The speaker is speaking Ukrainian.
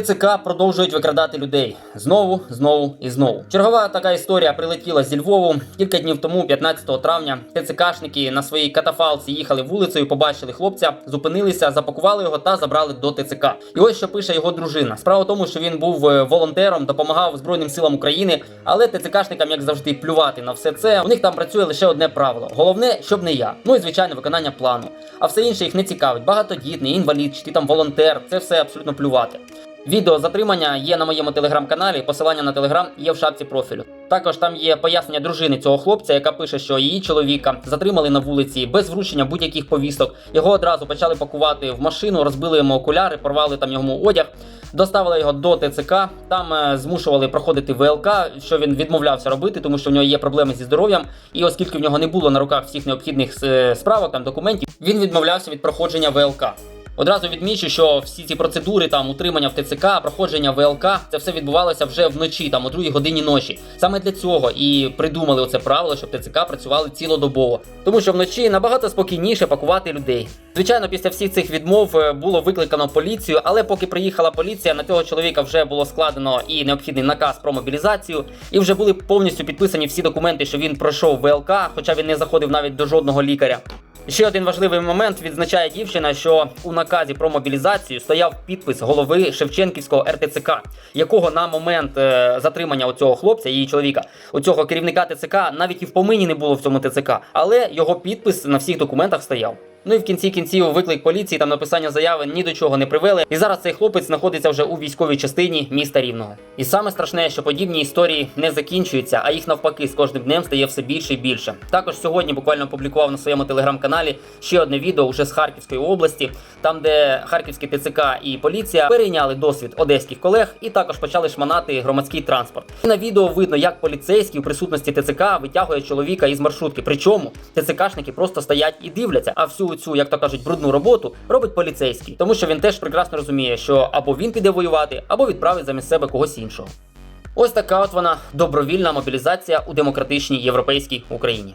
ТЦК продовжують викрадати людей знову, знову і знову. Чергова така історія прилетіла зі Львову. Кілька днів тому, 15 травня, ТЦКшники на своїй катафалці їхали вулицею, побачили хлопця, зупинилися, запакували його та забрали до ТЦК. І ось що пише його дружина. Справа в тому, що він був е, волонтером, допомагав Збройним силам України, але ТЦКшникам, як завжди, плювати на все це. У них там працює лише одне правило: головне, щоб не я. Ну і звичайно, виконання плану. А все інше їх не цікавить. Багатодітний, інвалід, чи ти там волонтер. Це все абсолютно плювати. Відео затримання є на моєму телеграм-каналі. Посилання на телеграм є в шапці профілю. Також там є пояснення дружини цього хлопця, яка пише, що її чоловіка затримали на вулиці без вручення будь-яких повісток. Його одразу почали пакувати в машину, розбили йому окуляри, порвали там йому одяг, доставили його до ТЦК. Там е, змушували проходити ВЛК, що він відмовлявся робити, тому що в нього є проблеми зі здоров'ям. І оскільки в нього не було на руках всіх необхідних е, справок, там документів, він відмовлявся від проходження ВЛК. Одразу відмічу, що всі ці процедури там утримання в ТЦК, проходження ВЛК, це все відбувалося вже вночі, там о другій годині ночі. Саме для цього і придумали оце правило, щоб ТЦК працювали цілодобово. Тому що вночі набагато спокійніше пакувати людей. Звичайно, після всіх цих відмов е, було викликано поліцію, але поки приїхала поліція, на цього чоловіка вже було складено і необхідний наказ про мобілізацію, і вже були повністю підписані всі документи, що він пройшов ВЛК, хоча він не заходив навіть до жодного лікаря. Ще один важливий момент відзначає дівчина, що у наказі про мобілізацію стояв підпис голови Шевченківського РТЦК, якого на момент е, затримання оцього хлопця, її чоловіка, у цього керівника ТЦК навіть і в помині не було в цьому ТЦК, але його підпис на всіх документах стояв. Ну і в кінці кінців виклик поліції там написання заяви ні до чого не привели. І зараз цей хлопець знаходиться вже у військовій частині міста Рівного. І саме страшне, що подібні історії не закінчуються, а їх навпаки з кожним днем стає все більше і більше. Також сьогодні буквально опублікував на своєму телеграм-каналі ще одне відео вже з Харківської області, там де харківські ТЦК і поліція перейняли досвід одеських колег і також почали шманати громадський транспорт. І на відео видно, як поліцейський у присутності ТЦК витягує чоловіка із маршрутки. Причому ТЦКшники просто стоять і дивляться, а цю, як то кажуть, брудну роботу робить поліцейський, тому що він теж прекрасно розуміє, що або він піде воювати, або відправить замість себе когось іншого. Ось така от вона добровільна мобілізація у демократичній європейській Україні.